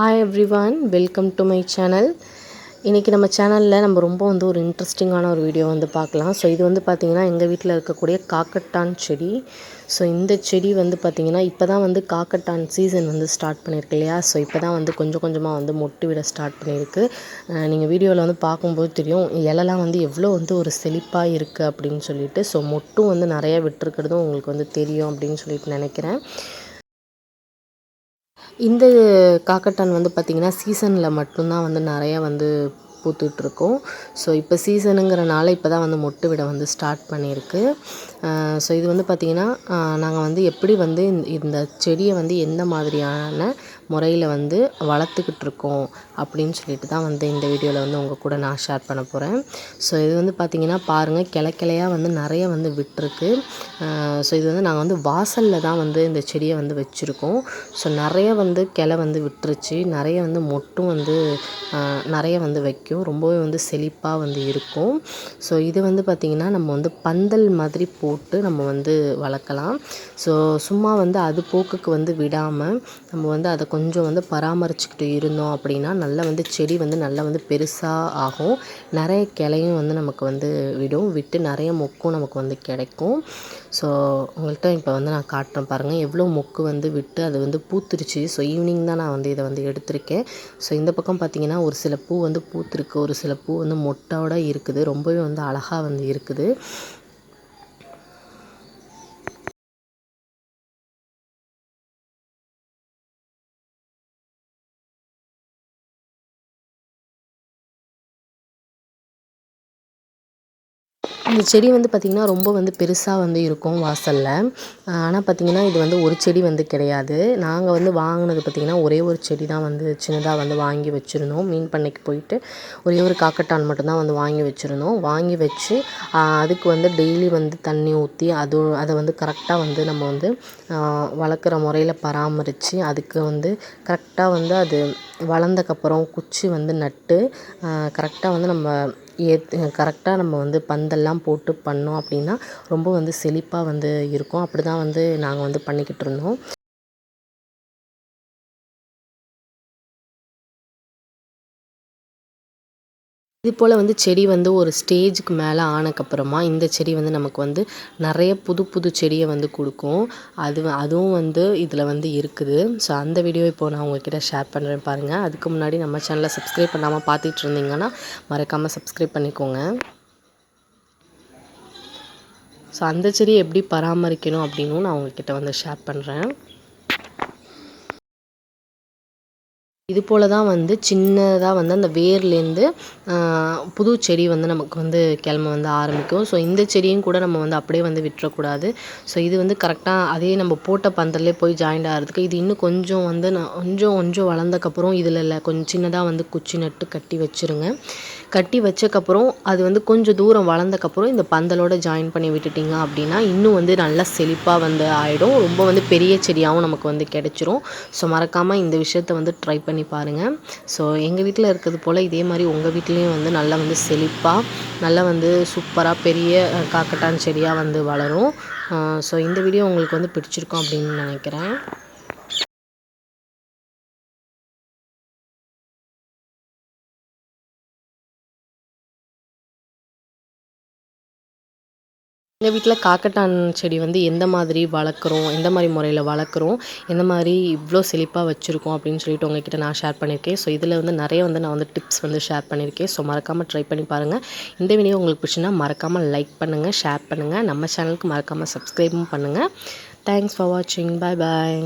Hi everyone welcome to my channel இன்றைக்கி நம்ம சேனலில் நம்ம ரொம்ப வந்து ஒரு இன்ட்ரெஸ்டிங்கான ஒரு வீடியோ வந்து பார்க்கலாம். ஸோ இது வந்து பார்த்திங்கன்னா எங்கள் வீட்டில் இருக்கக்கூடிய காக்கட்டான் செடி. ஸோ இந்த செடி வந்து பார்த்திங்கன்னா இப்போ தான் வந்து காக்கட்டான் சீசன் வந்து ஸ்டார்ட் பண்ணியிருக்கு இல்லையா? ஸோ இப்போ தான் வந்து கொஞ்சம் கொஞ்சமாக வந்து மொட்டு விட ஸ்டார்ட் பண்ணியிருக்கு. நீங்கள் வீடியோவில் வந்து பார்க்கும்போது தெரியும் இலலாம் வந்து எவ்வளோ வந்து ஒரு செழிப்பாக இருக்குது அப்படின்னு சொல்லிட்டு. ஸோ மொட்டும் வந்து நிறைய விட்டுருக்கிறதும் உங்களுக்கு வந்து தெரியும் அப்படின்னு சொல்லிட்டு நினைக்கிறேன். இந்த காக்கட்டான் வந்து பார்த்திங்கன்னா சீசனில் மட்டும்தான் வந்து நிறையா வந்து பூத்துட்ருக்கும். ஸோ இப்போ சீசனுங்கிறனால இப்போ தான் வந்து மொட்டு விட வந்து ஸ்டார்ட் பண்ணியிருக்கு. ஸோ இது வந்து பார்த்திங்கன்னா நாங்கள் வந்து எப்படி வந்து இந்த செடியை வந்து எந்த மாதிரியான முறையில் வந்து வளர்த்துக்கிட்டு இருக்கோம் அப்படின்னு சொல்லிட்டு தான் வந்து இந்த வீடியோவில் வந்து உங்கள் கூட நான் ஷேர் பண்ண போகிறேன் ஸோ இது வந்து பார்த்திங்கன்னா பாருங்கள் கிளக்கிளையாக வந்து நிறைய வந்து விட்டுருக்கு. ஸோ இது வந்து நாங்கள் வந்து வாசலில் தான் வந்து இந்த செடியை வந்து வச்சுருக்கோம். ஸோ நிறைய வந்து கிளை வந்து விட்டுருச்சு. நிறைய வந்து மொட்டும் வந்து நிறைய வந்து வைக்கும். ரொம்பவே வந்து செழிப்பாக வந்து இருக்கும். ஸோ இது வந்து பார்த்திங்கன்னா நம்ம வந்து பந்தல் மாதிரி போட்டு நம்ம வந்து வளர்க்கலாம். ஸோ சும்மா வந்து அது போக்குக்கு வந்து விடாமல் நம்ம வந்து அதை கொஞ்சம் வந்து பராமரிச்சுக்கிட்டு இருந்தோம் அப்படின்னா நல்லா வந்து செடி வந்து நல்லா வந்து பெருசாக ஆகும். நிறைய கிளையும் வந்து நமக்கு வந்து விடும். விட்டு நிறைய மொக்கும் நமக்கு வந்து கிடைக்கும். ஸோ உங்கள்கிட்ட இப்போ வந்து நான் காட்டுறேன் பாருங்கள் எவ்வளோ மொக்கு வந்து விட்டு அது வந்து பூத்துருச்சு. ஸோ ஈவினிங் தான் நான் வந்து இதை வந்து எடுத்திருக்கேன். ஸோ இந்த பக்கம் பார்த்திங்கன்னா ஒரு சில பூ வந்து பூத்துருக்கு. ஒரு சில பூ வந்து மொட்டோட இருக்குது. ரொம்பவே வந்து அழகாக வந்து இருக்குது. இந்த செடி வந்து பார்த்திங்கன்னா ரொம்ப வந்து பெருசாக வந்து இருக்கும் வாசலில். ஆனால் பார்த்திங்கன்னா இது வந்து ஒரு செடி வந்து கிடையாது. நாங்கள் வந்து வாங்கினது பார்த்திங்கன்னா ஒரே ஒரு செடி தான் வந்து சின்னதாக வந்து வாங்கி வச்சுருந்தோம். மீன் பண்ணைக்கு போயிட்டு ஒரே ஒரு காக்கட்டான் மட்டும்தான் வந்து வாங்கி வச்சுருந்தோம். வாங்கி வச்சு அதுக்கு வந்து டெய்லி வந்து தண்ணி ஊற்றி அது அதை வந்து கரெக்டாக வந்து நம்ம வந்து வளர்க்குற முறையில் பராமரித்து அதுக்கு வந்து கரெக்டாக வந்து அது வளர்ந்தக்கப்புறம் குச்சி வந்து நட்டு கரெக்டாக வந்து நம்ம ஏத் கரெக்டாக நம்ம வந்து பந்தல்லாம் போட்டு பண்ணோம் அப்படின்னா ரொம்ப வந்து செழிப்பாக வந்து இருக்கும். அப்படி தான் வந்து நாங்கள் வந்து பண்ணிக்கிட்டு இது போல் வந்து செடி வந்து ஒரு ஸ்டேஜுக்கு மேலே ஆனக்கப்புறமா இந்த செடி வந்து நமக்கு வந்து நிறைய புது புது செடியை வந்து கொடுக்கும். அது அதுவும் வந்து இதில் வந்து இருக்குது. ஸோ அந்த வீடியோ இப்போ நான் உங்கள்கிட்ட ஷேர் பண்ணுறேன் பாருங்கள் அதுக்கு முன்னாடி நம்ம சேனலை சப்ஸ்கிரைப் பண்ணாமல் பார்த்துட்டு இருந்தீங்கன்னா மறக்காமல் சப்ஸ்கிரைப் பண்ணிக்கோங்க. ஸோ அந்த செடியை எப்படி பராமரிக்கணும் அப்படின்னும் நான் உங்ககிட்ட வந்து ஷேர் பண்ணுறேன் இது போல் தான் வந்து சின்னதாக வந்து அந்த வேர்லேருந்து புது செடி வந்து நமக்கு வந்து கிளம்ப வந்து ஆரம்பிக்கும். ஸோ இந்த செடியும் கூட நம்ம வந்து அப்படியே வந்து விட்டுறக்கூடாது. ஸோ இது வந்து கரெக்டாக அதே நம்ம போட்ட பந்தல்லே போய் ஜாயிண்ட் ஆகிறதுக்கு இது இன்னும் கொஞ்சம் வந்து நான் கொஞ்சம் கொஞ்சம் வளர்ந்தக்கப்புறம் இதில் இல்லை கொஞ்சம் சின்னதாக வந்து குச்சி நட்டு கட்டி வச்சுருங்க. கட்டி வச்சக்கப்புறம் அது வந்து கொஞ்சம் தூரம் வளர்ந்தக்கப்புறம் இந்த பந்தலோட ஜாயின் பண்ணி விட்டுட்டிங்க அப்படின்னா இன்னும் வந்து நல்லா செழிப்பாக வந்து ஆகிடும் ரொம்ப வந்து பெரிய செடியாகவும் நமக்கு வந்து கிடச்சிரும். ஸோ மறக்காமல் இந்த விஷயத்த வந்து ட்ரை பண்ணி பாருங்கள் ஸோ எங்கள் வீட்டில் இருக்கிறது போல் இதே மாதிரி உங்கள் வீட்லேயும் வந்து நல்லா வந்து செழிப்பாக நல்லா வந்து சூப்பராக பெரிய காக்கட்டான் செடியாக வந்து வளரும். ஸோ இந்த வீடியோ உங்களுக்கு வந்து பிடிச்சிருக்கும் அப்படின்னு நினைக்கிறேன். எங்கள் வீட்டில் காக்கட்டான் செடி வந்து எந்த மாதிரி வளர்க்குறோம் எந்த மாதிரி முறையில் வளர்க்குறோம் எந்த மாதிரி இவ்வளோ செழிப்பாக வச்சுருக்கோம் அப்படின்னு சொல்லிட்டு உங்ககிட்ட நான் ஷேர் பண்ணியிருக்கேன். ஸோ இதில் வந்து நிறைய வந்து நான் வந்து டிப்ஸ் வந்து ஷேர் பண்ணியிருக்கேன். ஸோ மறக்காமல் ட்ரை பண்ணி பாருங்கள் இந்த வீடியோ உங்களுக்கு பிடிச்சுன்னா மறக்காமல் லைக் பண்ணுங்கள் ஷேர் பண்ணுங்கள் நம்ம சேனலுக்கு மறக்காமல் சப்ஸ்கிரைபும் பண்ணுங்கள் தேங்க்ஸ் ஃபார் வாட்சிங் பாய் பாய்